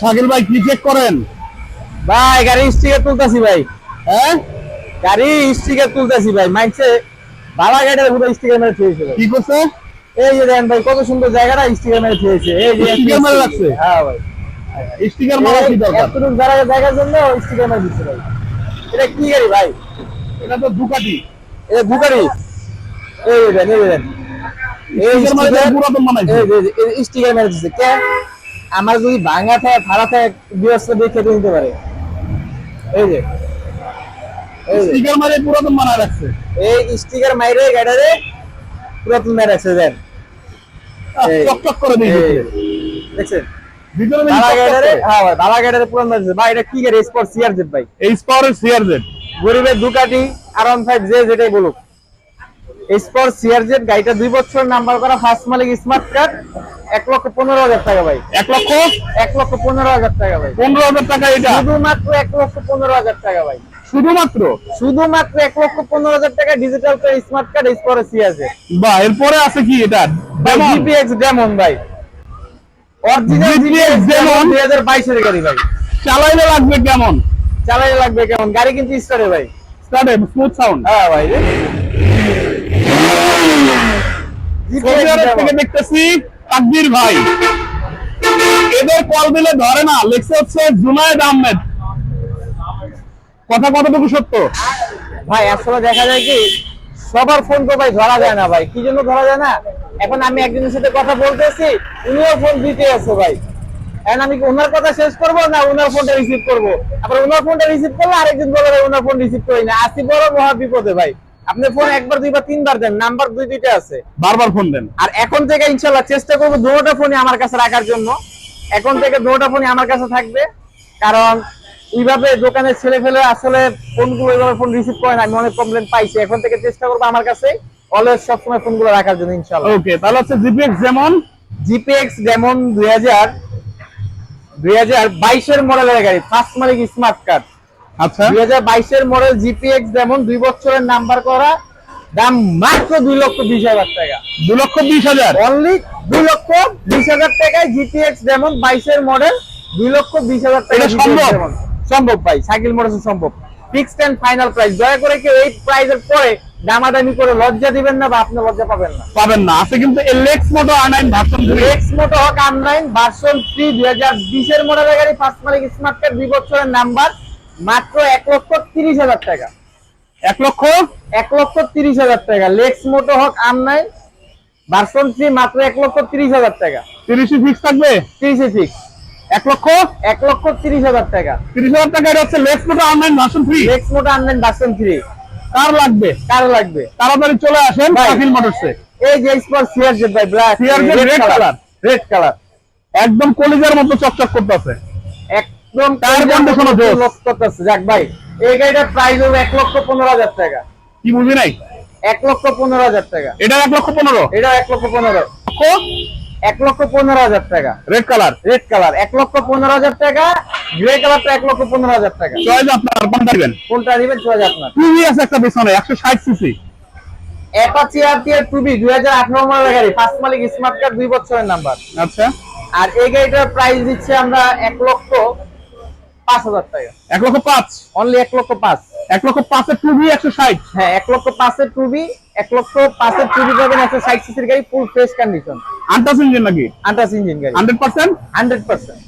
শাকিল ভাই কি চেক করেন? ভাই গাড়ি স্টিকার তুলতাছি ভাই। হ্যাঁ? গাড়ি স্টিকার তুলতাছি ভাই মাইনছে বাবা গাড়ির পুরো স্টিকার মেরে থুয়েছে কি করছে? এই যে দেখেন ভাই কত সুন্দর জায়গাটা স্টিকার মেরে থুয়েছে এই যে Sticker মেরে রাখছে? হ্যাঁ ভাই। স্টিকার মারা কি দরকার? এতটুকু জায়গা জায়গার জন্য স্টিকার মেরে দিচ্ছে ভাই। এটা কি গাড়ি ভাই? এটা তো দুকাটি এটা বুকারি এই দেন এই স্টিকার বানাইছে এই স্টিকার মেরে দিচ্ছে কে? আমার যদি ভাঙা থাকে ফাড়া থাকে বিয়সটা দেখে তো নিতে পারে। এই যে। স্টিকার মারে পুরাতন বানায় রাখছে। এই স্টিকার মাইরে গাড়ারে পুরাতন মেরে আছে দেন। চকচক করে দিয়ে দেখছেন? ভিতরে গাড়ারে হ্যাঁ ভাই বালা গাড়ারে পুরান মেরেছে ভাই এটা কি গাড়ি? স্পোর্ট সিআরজেড ভাই। এই স্পাওয়ারের সিআরজেড গরিবের দুকাটি আর ওয়ান ফাইভ যে যেটাই বলুক। স্পোর্ট সিআরজেড গাড়িটা দুই বছর নাম্বার করা ফার্স্ট মালিক স্মার্ট কার্ড এক লক্ষ পনেরো হাজার টাকা ভাই। এক লক্ষ? এক লক্ষ পনেরো হাজার টাকা ভাই। পনেরো হাজার টাকা এটা? শুধুমাত্র এক লক্ষ পনেরো হাজার টাকা ভাই। শুধুমাত্র? শুধুমাত্র এক লক্ষ পনেরো হাজার টাকা digital smart card sport CRZ বা এরপরে আছে কি এটা? জিপিএক্স ডেমন ভাই। Original GPX? ডেমন 2022 এর গাড়ি ভাই। চালাইলে লাগবে কেমন? চালাই লাগবে কেমন? গাড়ি কিন্তু স্টারে ভাই। স্টার্টে স্মুথ সাউন্ড হ্যাঁ ভাই। থেকে দেখতেছি তাকবীর ভাই। এদের কল দিলে ধরে না লেখছে হচ্ছে জুনায়েদ আহমেদ। কথা কতটুকু সত্য? ভাই আসলে দেখা যায় কি সবার ফোন তো ভাই ধরা যায় না ভাই। কি জন্য ধরা যায় না? এখন আমি একজনের সাথে কথা বলতেছি উনিও ফোন দিতে আছে ভাই। এখন আমি কি ওনার কথা শেষ করব না ওনার ফোনটা রিসিভ করব? আবার ওনার ফোনটা রিসিভ করলে আরেকজন বলে ওনার ফোন রিসিভ করি না। আসি বড় মহা বিপদে ভাই। আপনি ফোন একবার দুইবার তিনবার দেন নাম্বার দুই দুইটা আছে। বারবার ফোন দেন। আর এখন থেকে ইনশাল্লাহ চেষ্টা করব দুটোটা ফোনই আমার কাছে রাখার জন্য। এখন থেকে দুটোটা ফোনই আমার কাছে থাকবে। কারণ ওইভাবে দোকানের ছেলে ফেলে আসলে ফোনগুলো ওইভাবে ফোন রিসিভ করে না আমি অনেক প্রবলেম পাইছি। এখন থেকে চেষ্টা করব আমার কাছে অলওয়েজ সবসময় ফোনগুলো রাখার জন্য ইনশাল্লাহ। ওকে তাহলে হচ্ছে জিপিএক্স যেমন? জিপিএক্স যেমন দুই হাজার দুই হাজার বাইশের মডেলের গাড়ি ফার্স্ট মালিক স্মার্ট কার্ড আচ্ছা। দুই হাজার বাইশের মডেল জিপিএক্স ডেমন দুই বছরের নাম্বার করা দাম মাত্র দুই লক্ষ বিশ হাজার টাকা। দু লক্ষ বিশ হাজার? অনলি দুই লক্ষ বিশ হাজার টাকায় জিটিএক্স ডেমন বাইশের মডেল দুই লক্ষ বিশ হাজার টাকা সম্ভব? সম্ভব ভাই সাইকেল মোটরস সম্ভব। ফিক্সড এন্ড ফাইনাল প্রাইস দয়া করে কেউ এই প্রাইসের পরে দামাদামি করে লজ্জা দিবেন না বা আপনি লজ্জা পাবেন না। পাবেন না। আছে কিন্তু এলেক্স মোটো আর nine version X moto hawk online version three দুই হাজার বিশের মডেলের গাড়ি ফার্স্ট মালিক স্মার্ট কার্ড দুই বছরের নাম্বার মাত্র এক লক্ষ তিরিশ হাজার টাকা। এক লক্ষ? এক লক্ষ তিরিশ হাজার টাকা। Lex moto hawk online version three মাত্র এক লক্ষ তিরিশ হাজার টাকা। তিরিশে ফিক্স থাকবে? তিরিশে ফিক্স এক লক্ষ? এক লক্ষ তিরিশ হাজার টাকা। তিরিশ হাজার টাকা এটা হচ্ছে Lex moto nine version three next moto আনলেন ভার্সন থ্রি কার লাগবে? কার লাগবে? তাড়াতাড়ি চলে আসেন। কাফিল মোটরসে এই যে স্পট সিআর জেড ভাই black CRZ red color। Red colour একদম কলিজার মতো চকচক করতেছে। একদম Tire condition ও জোস। করতেছে। যাক ভাই এই গাড়িটার প্রাইস হবে এক লক্ষ পনেরো হাজার টাকা। কি বুঝি নাই? এক লক্ষ পনেরো হাজার টাকা। এটা এক লক্ষ পনেরো? এটা এক লক্ষ পনেরো। এক লক্ষ পনেরো হাজার টাকা। রেড কালার রেড কালার এক লক্ষ পনেরো হাজার টাকা গ্রে কালারটা এক লক্ষ পনেরো হাজার টাকা। চয়েস আপনার কোনটা দিবেন? কোনটা নেবেন চলে আপনার। টিভি আছে একটা পিছনে একশো ষাট সিসি অ্যাপাচি আরটিআর টুবি দুই হাজার আঠারো মডেলের গাড়ি। ফার্স্ট মালিক স্মার্ট কার্ড দুই বছরের নাম্বার আচ্ছা। আর এই গাড়িটার প্রাইস দিচ্ছে আমরা এক লক্ষ পাঁচ হাজার টাকা। এক লক্ষ পাঁচ। অনলি এক লক্ষ পাঁচ। এক লক্ষ পাঁচের টুবি একশো ষাট। হ্যাঁ এক লক্ষ পাঁচের টুবি এক লক্ষ পাঁচের টুবি পাবেন একশো ষাট সিসির গাড়ি full fresh condition untouched engine নাকি? আন্টাস ইঞ্জিন গাড়ি। Hundred percent? Hundred percent.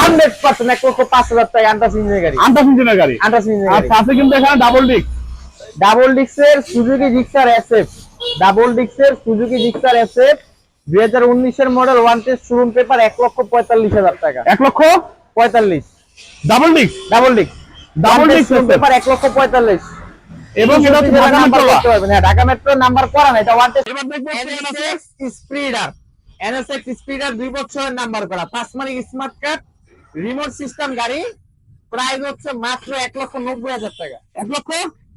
Hundred percent এক লক্ষ পাঁচ হাজার টাকা আন্টাস ইঞ্জিনের গাড়ি। আন্টাস ইঞ্জিনের গাড়ি। আন্টাস ইঞ্জিনের আর সাথে কিন্তু এখানে ডাবল ডিক ডাবল ডিক্সের সুজুকি জিক্সার এসএফ ডাবল ডিক্সের সুজুকি জিক্সার এসএফ দুই হাজার উনিশের model one test showroom paper এক লক্ষ পঁয়তাল্লিশ হাজার টাকা। এক লক্ষ? পঁয়তাল্লিশ। ডাবল ডিক ডাবল ডিক্স Double disc পেপার এক লক্ষ পঁয়তাল্লিশ। এবং এটা ঢাকা নাম্বার মেট্রো করতে পারবেন। হ্যাঁ ঢাকা মেট্রো নাম্বার করা না এটা ওয়ান টেস্ট এবার দেখব এনএসএক্স স্পিডার এনএসএক্স স্পিডার দুই বছরের নাম্বার করা। পাঁচ মালিক স্মার্ট কার্ড রিমোট সিস্টেম গাড়ি প্রাইস হচ্ছে মাত্র এক লক্ষ নব্বই হাজার টাকা। এক লক্ষ?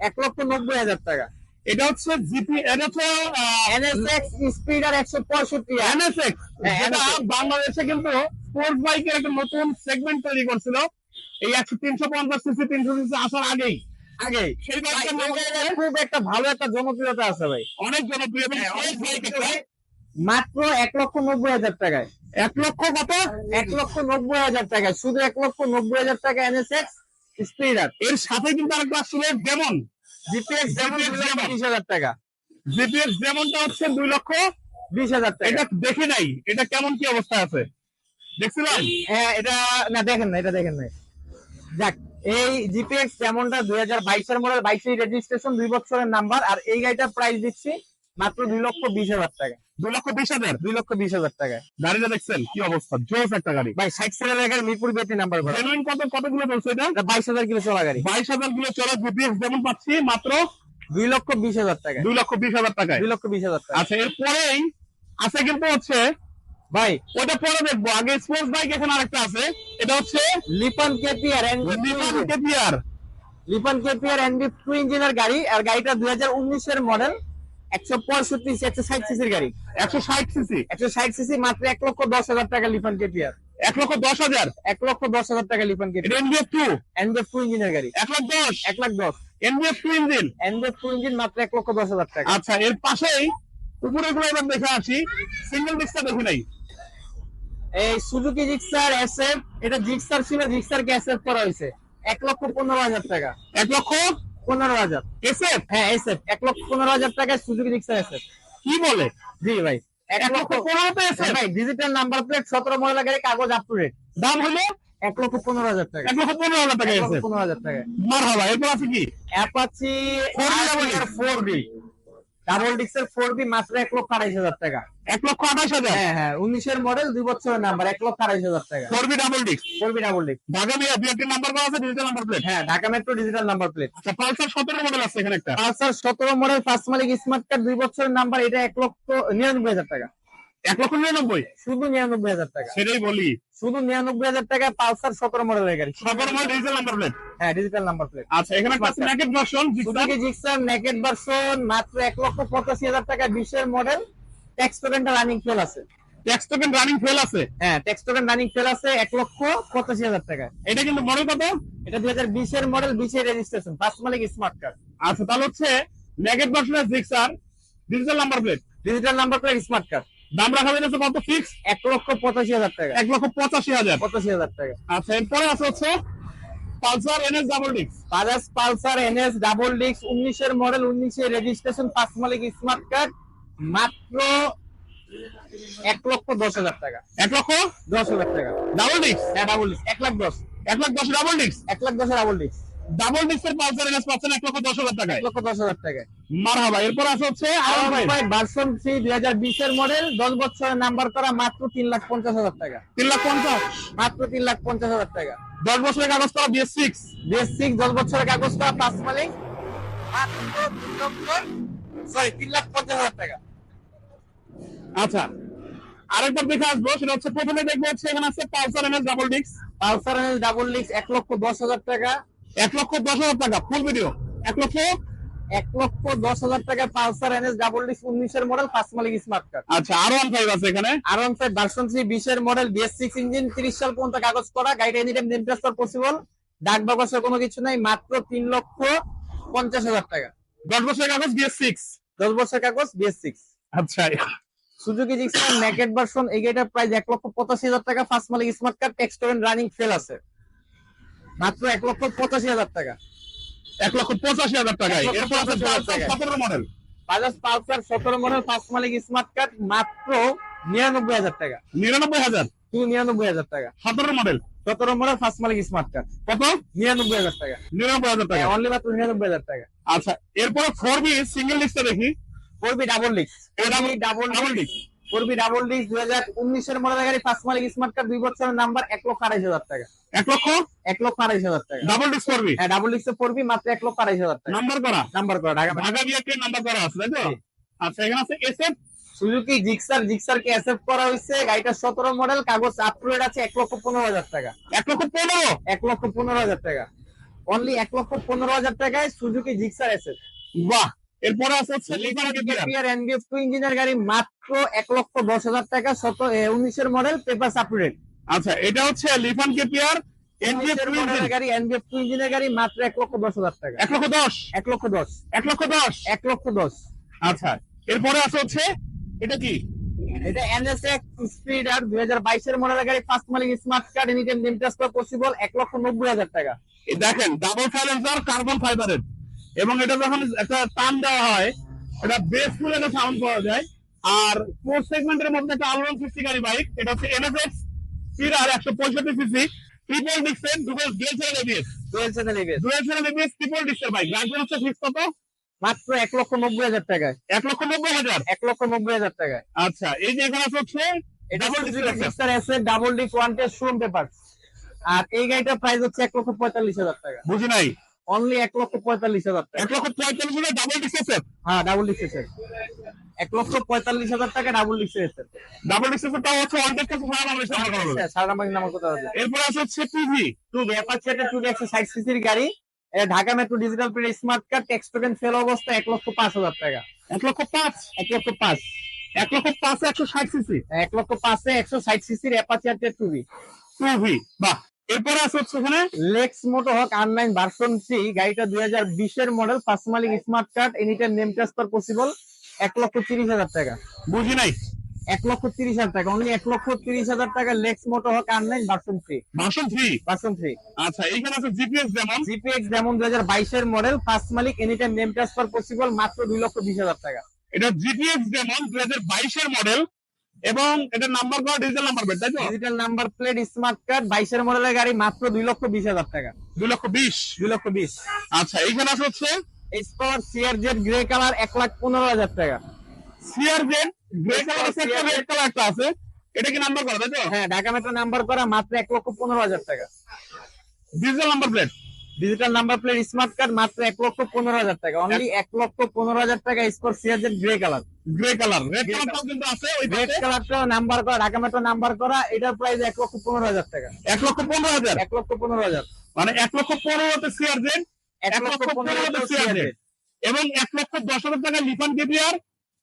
এক লক্ষ নব্বই হাজার টাকা। এটা হচ্ছে জিপি এটা হচ্ছে এনএসএক্স স্পিডার একশো পঁয়ষট্টি এনএসএক্স হ্যাঁ, NSX বাংলাদেশে কিন্তু স্পোর্টস বাইকের একটা নতুন সেগমেন্ট তৈরি করছিল। এই একশো তিনশো পঞ্চাশ সিসি তিনশো সিসি আসার আগেই। আগে। খুব একটা ভালো একটা জনপ্রিয়তা আছে ভাই। অনেক জনপ্রিয়। হ্যাঁ। মাত্র এক লক্ষ নব্বই হাজার টাকায়। এক লক্ষ কত? এক লক্ষ নব্বই হাজার টাকায়। শুধু এক লক্ষ নব্বই হাজার টাকা এনএসএক্স স্পিডার এর সাথে কিন্তু আরেকটা আসলে যেমন জিপিএক্স যেমন। বিশ হাজার টাকা। জিপিএস যেমনটা হচ্ছে দুই লক্ষ বিশ হাজার টাকা। এটা দেখে নাই। এটা কেমন কি অবস্থা আছে? দেখছিলাম? হ্যাঁ এটা না দেখেন না এটা দেখেন না। যাক এই জিপিএক্স যেমনটা দুই হাজার বাইশের মডেল বাইশের রেজিস্ট্রেশন দুই বছরের নাম্বার আর এই গাড়িটার প্রাইস দিচ্ছি মাত্র দুই লক্ষ বিশ হাজার টাকা। দুই লক্ষ বিশ হাজার? দুই লক্ষ বিশ হাজার টাকায়। গাড়িটা দেখছেন? কি অবস্থা? জোস একটা গাড়ি। ভাই ষাট সিলিন্ডার গাড়ি মিরপুর বেটি নাম্বার জেনুইন কত কতগুলো চলছে এটা? বাইশ হাজার কিলো চলা গাড়ি। বাইশ হাজারগুলো চলে জিপিএস যেমন পাচ্ছি মাত্র দুই লক্ষ বিশ হাজার টাকা দুই লক্ষ বিশ হাজার টাকায়। দুই লক্ষ বিশ হাজার টাকা আচ্ছা এরপরেই আছে কিন্তু হচ্ছে ভাই ওটা পরে দেখব। আগে স্পোর্টস বাইক এখানে আরেকটা আছে। এটা হচ্ছে Lifan KPR নিপান KPR Lifan KPR NB two ইঞ্জিনের গাড়ি। আর গাড়িটা দুই হাজার উনিশের মডেল একশো পঁয়ষট্টি একশো ষাট সিসির গাড়ি। একশো ষাট সিসি একশো ষাট সিসি মাত্র এক লক্ষ দশ হাজার টাকা লিপান কেপিআর এক লক্ষ দশ হাজার? এক লক্ষ দশ হাজার টাকা লিপান এটা KPR NBF two NBF two ইঞ্জিনের গাড়ি। এক লাখ দশ? এক লাখ দশ। NBF two engine NBF two engine মাত্র এক লক্ষ দশ হাজার টাকা। আচ্ছা এর পাশেই উপরে গুলো এবার দেখে আছি সিঙ্গেল ডিস্কটা দেখি নাই। এই সুজুকি জিক্সার এসএফ এটা জিক্সার ছিল জিক্সার কে এসএফ করা হয়েছে। এক লক্ষ পনেরো হাজার টাকা। এক লক্ষ পনেরো হাজার? এসএফ হ্যাঁ এসএফ এক লক্ষ পনেরো হাজার টাকায় সুজুকি জিক্সার এসএফ কি বলে? জি ভাই। এক লক্ষ পনেরোতে হ্যাঁ এসএফ ভাই ডিজিটাল নাম্বার প্লেট সতেরো মডেল গাড়ি কাগজ আপ টু ডেট দাম হলো এক লক্ষ পনেরো হাজার টাকা। এক লক্ষ পনেরো হাজার টাকা পনেরো হাজার টাকা। মার হাবা এরপর আছে কি অ্যাপাচি ফোর বি ডাবল ডিক্সের ফোর বি মাত্র এক লক্ষ আড়াইশ হাজার টাকা। এক লক্ষ আঠাশ হাজার? হ্যাঁ হ্যাঁ উনিশের মডেল দুই বছরের নাম্বার এক লক্ষ আড়াইশ হাজার টাকা। Four V double disc four V double ডিক্স ঢাকা বিয়া একটা নাম্বার আছে ডিজিটাল নাম্বার প্লেট হ্যাঁ Dhaka metro digital number plate আচ্ছা পালসার সতেরো মডেল আছে এখানে একটা। পালসার সতেরো মডেল ফার্স্ট মালিক স্মার্ট কার্ড দুই বছরের নাম্বার এটা এক লক্ষ নিরানব্বই হাজার টাকা। এক লক্ষ নিরানব্বই। শুধু নিরানব্বই হাজার টাকা। সেটাই বলি। শুধু নিরানব্বই হাজার টাকা পালসার সতেরো মডেলের গাড়ি। সতেরো মডেল ডিজিটাল নাম্বার প্লেট হ্যাঁ ডিজিটাল নাম্বার প্লেট আচ্ছা এখানে version Suzuki Gixxer naked version মাত্র এক লক্ষ পঁচাশি হাজার টাকা বিশের মডেল ট্যাক্স টোকেনটা রানিং ফেল আছে। ট্যাক্স টোকেন রানিং ফেল আছে? হ্যাঁ ট্যাক্স টোকেন রানিং ফেল আছে এক লক্ষ পঁচাশি হাজার টাকা। এটা কিন্তু মডেল কত? এটা দুই হাজার বিশের মডেল বিশের রেজিস্ট্রেশন ফার্স্ট মালিক স্মার্ট কার্ড আচ্ছা তাহলে হচ্ছে ভার্সনের Gixxer digital number plate digital number plate smart card দাম রাখা হয়েছে কত? ফিক্স এক লক্ষ পঁচাশি হাজার টাকা। এক লক্ষ পঁচাশি হাজার। পঁচাশি হাজার টাকা। আচ্ছা এরপরে আছে হচ্ছে পালসার এনএস ডাবল ডিক্স বাজাজ পালসার এনএস ডাবল ডিক্স উনিশের মডেল উনিশের রেজিস্ট্রেশন ফার্স্ট মালিক স্মার্ট কার্ড মাত্র এক লক্ষ দশ হাজার টাকা। এক লক্ষ দশ হাজার টাকা। ডাবল ডিক্স হ্যাঁ ডাবল ডিক্স এক লাখ দশ। এক লাখ দশ ডাবল ডিক্স এক লাখ দশের ডাবল ডিক্স ডাবল ডিক্সের পালসার এনএস পাচ্ছেন এক লক্ষ দশ হাজার টাকায়। লক্ষ দশ হাজার টাকা মার হাবা এরপর আছে হচ্ছে আরন ফাইভ ভার্সন থ্রি দুই হাজার বিশের মডেল দশ বছরের নাম্বার করা মাত্র তিন লাখ পঞ্চাশ হাজার টাকা। তিন লাখ পঞ্চাশ? মাত্র তিন লাখ পঞ্চাশ হাজার টাকা। দশ বছরের কাগজ করা বিএস সিক্স বিএস সিক্স দশ বছরের কাগজ করা পাঁচ মালিক। সরি তিন লাখ পঞ্চাশ হাজার টাকা। আচ্ছা আরেকবার দেখে আসব সেটা হচ্ছে প্রথমে দেখব হচ্ছে এখানে আছে পালসার এনএস ডাবল ডিক্স পালসার এনএস ডাবল ডিক্স এক লক্ষ দশ হাজার টাকা। এক লক্ষ দশ হাজার টাকা ফুল ভিডিও এক লক্ষ? এক লক্ষ দশ হাজার টাকা পালসার এনএস ডাবল ডিক্স উনিশের মডেল ফার্স্ট মালিক স্মার্ট কার্ড আচ্ছা আরও ওয়ান ফাইভ আছে এখানে? আর ওয়ান ফাইভ ভার্সন থ্রি বিশের মডেল বিএস সিক্স ইঞ্জিন তিরিশ সাল পর্যন্ত কাগজ করা গাড়িটা any time name transfer possible ডাক বাকসের কোনো কিছু নাই মাত্র তিন লক্ষ পঞ্চাশ হাজার টাকা। দশ বছরের কাগজ বিএস সিক্স দশ বছরের কাগজ বিএস সিক্স আচ্ছা সুজুকি জিক্সার নেকেট ভার্সন এই গাড়িটার প্রাইস এক লক্ষ পঁচাশি হাজার টাকা ফার্স্ট মালিক smart card tax token running fail আছে। মাত্র এক লক্ষ পঁচাশি হাজার টাকা। এক লক্ষ পঁচাশি হাজার টাকায়। লক্ষ এরপর আছে। সতেরো মডেল। বাজাজ পালসার সতেরো মডেল ফার্স্ট মালিক স্মার্ট কার্ড মাত্র নিরানব্বই হাজার টাকা। নিরানব্বই হাজার। শুধু নিরানব্বই হাজার টাকা। সতেরো মডেল। সতেরো মডেল ফার্স্ট মালিক স্মার্ট কার্ড কত? নিরানব্বই হাজার টাকা। নিরানব্বই হাজার টাকা। অনলি মাত্র নিরানব্বই হাজার টাকা। আচ্ছা এরপর ফোর বি সিঙ্গেল লিস্টে দেখি। ফোরবি ডাবল ডিক্স এটা ডাবল double ডিক্স ফোরবি ডাবল ডিক্স দুই হাজার উনিশের মডেল গাড়ি ফার্স্ট মালিক স্মার্ট কার্ড দুই বছরের নাম্বার এক লক্ষ আড়াইশ হাজার টাকা। এক লক্ষ? এক লক্ষ আড়াইশ হাজার টাকা। ডাবল ডিস্ক ফোর বি হ্যাঁ ডাবল ডিক্সে ফোরবি মাত্র এক লক্ষ আড়াইশ হাজার টাকা। নাম্বার করা? নাম্বার করা ঢাকা ঢাকা বিআরটি নাম্বার করা আছে তাই তো? আচ্ছা এখানে আছে S F Suzuki Gixxer Gixxer কে অ্যাসেপ্ট করা হয়েছে। গাড়িটা সতেরো মডেল কাগজ আপগ্রেড আছে এক লক্ষ পনেরো হাজার টাকা। এক লক্ষ পনেরো? এক লক্ষ পনেরো হাজার টাকা। অনলি এক লক্ষ পনেরো হাজার টাকায় সুজুকি জিক্সার অ্যাসেট বাহ! এরপরে আছে হচ্ছে এনবিএফ টু ইঞ্জিনের গাড়ি মাত্র এক লক্ষ দশ হাজার টাকা শত উনিশের মডেল পেপার আচ্ছা এটা হচ্ছে লিফান কেপিয়ার এনবিএফ গাড়ি এনবিএফ টু ইঞ্জিনের গাড়ি মাত্র এক লক্ষ দশ হাজার টাকা। এক লক্ষ দশ? এক লক্ষ দশ। এক লক্ষ দশ? এক লক্ষ দশ। আচ্ছা এরপরে আছে হচ্ছে এটা কি? এটা এনএসএক্স স্পিডার দুই হাজার বাইশের মডেলের গাড়ি ফার্স্ট মালিক স্মার্ট কার্ড পসিবল এক লক্ষ নব্বই হাজার টাকা। দেখেন ডাবল সাইলেন্সার কার্বন ফাইবারের এবং এটা যখন একটা টান দেওয়া হয় এটা বেসফুল একটা সাউন্ড পাওয়া যায়। আর ফোর সেগমেন্টের মধ্যে একটা আলোড়ন সৃষ্টিকারী বাইক এটা হচ্ছে এনএসএক্স সিরার একশো পঁয়ষট্টি সিসি ট্রিপল ডিক্সের দুটো dual channel ABS dual channel ABS dual channel ABS triple ডিক্সের bike রাখবেন হচ্ছে ফিক্স কত মাত্র এক লক্ষ নব্বই হাজার টাকায়। এক লক্ষ নব্বই হাজার? এক লক্ষ নব্বই হাজার টাকায়। আচ্ছা এই যে এখানে হচ্ছে ডাবল ডিক্সার এসে double disc one test showroom paper আর এই গাড়িটার প্রাইস হচ্ছে এক লক্ষ পঁয়তাল্লিশ হাজার টাকা। বুঝি নাই? অনলি এক লক্ষ পঁয়তাল্লিশ হাজার টাকা। এক লক্ষ পঁয়তাল্লিশ হাজার ডাবল ডিক্সের হ্যাঁ ডাবল ডিক্স এক লক্ষ পঁয়তাল্লিশ হাজার টাকা ডাবল এসে ডাবল ডিক্সের তাও হচ্ছে অর্ধেক কাছে সারা বাংলাদেশে আমার করা হবে। সারা হবে এরপর আছে হচ্ছে টিভি টু অ্যাপাচি একটা টু একশো ষাট সিসির গাড়ি। Dhaka metro digital plate smart card tax token fail অবস্থা এক লক্ষ পাঁচ হাজার টাকা। এক লক্ষ পাঁচ? এক লক্ষ পাঁচ। এক লক্ষ পাঁচ একশো ষাট সিসি এক লক্ষ পাঁচে একশো ষাট সিসির অ্যাপাচি একটা টুবি টুভি বাহ। এরপরে আছে হচ্ছে এখানে Lexmoto Hawk R nine version three গাড়িটা দুই হাজার বিশের মডেল ফার্স্ট মালিক smart card name transfer possible এক লক্ষ তিরিশ হাজার টাকা। বুঝি নাই? এক লক্ষ তিরিশ হাজার টাকা অনলি এক লক্ষ তিরিশ হাজার টাকা Lexmoto Hawk R nine version three version three version three আচ্ছা এইখানে আছে জিপিএস যেমন। জিপিএক্স যেমন দুই হাজার বাইশের মডেল ফার্স্ট মালিক এনিটাইম নেম ট্রান্সফার পসিবল মাত্র দুই লক্ষ বিশ হাজার টাকা। এটা জিপিএস যেমন দুই হাজার বাইশের মডেল এবং এটা নাম্বার করা ডিজিটাল নাম্বার প্লেট তাই তো? Digital number plate smart card বাইশের মডেলের গাড়ি মাত্র দুই লক্ষ বিশ হাজার টাকা। দুই লক্ষ বিশ? দুই লক্ষ বিশ। আচ্ছা এইখানে আছে হচ্ছে? স্পাওয়ার সিআর জেড গ্রে কালার এক লাখ পনেরো হাজার টাকা। সিআর জেন গ্রে কালার আছে একটা রেড কালার একটা আছে। এটা কি নাম্বার করা তাই তো? হ্যাঁ ঢাকা মেট্রো নাম্বার করা মাত্র এক লক্ষ পনেরো হাজার টাকা। Digital number plate digital number plate smart card মাত্র এক লক্ষ পনেরো হাজার টাকা। অনলি এক লক্ষ পনেরো হাজার টাকা CR grey colour grey colour red কালারটাও কিন্তু আছে ওই রেড কালারটা নাম্বার করা ঢাকা মেট্রো নাম্বার করা এটার প্রাইস এক লক্ষ পনেরো হাজার টাকা। এক লক্ষ পনেরো হাজার? এক লক্ষ পনেরো হাজার। মানে এক লক্ষ পনেরোতে সিআর জেন এক লক্ষ পনেরো হাজার CRZ এবং এক লক্ষ দশ হাজার টাকা লিফান কেপিআর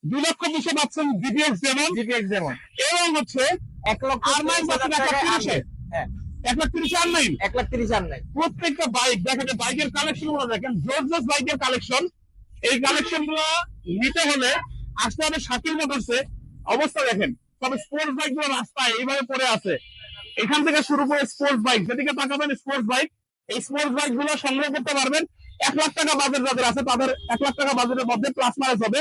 দুই লক্ষ বিশে পাচ্ছেন জিপিএস যেমন। জিপিএক্স যেমন। এবং হচ্ছে এক লক্ষ আর হাজার পাচ্ছেন এক লাখ তিরিশে। হ্যাঁ। এক লাখ তিরিশ আর নাই। এক লাখ তিরিশ আর নাই। প্রত্যেকটা বাইক দেখেন বাইকের কালেকশনগুলো দেখেন জোরজস বাইকের কালেকশন এই কালেকশনগুলো নিতে হলে আসতে হবে শাকিল মোটরসে অবস্থা দেখেন তবে স্পোর্টস বাইকগুলো রাস্তায় এইভাবে পড়ে আছে। এখান থেকে শুরু করে স্পোর্টস বাইক যেদিকে তাকাবেন স্পোর্টস বাইক এই স্পোর্টস বাইকগুলো সংগ্রহ করতে পারবেন। এক লাখ টাকা বাজেট যাদের আছে তাদের এক লাখ টাকা বাজেটের মধ্যে প্লাস মাইনাস হবে।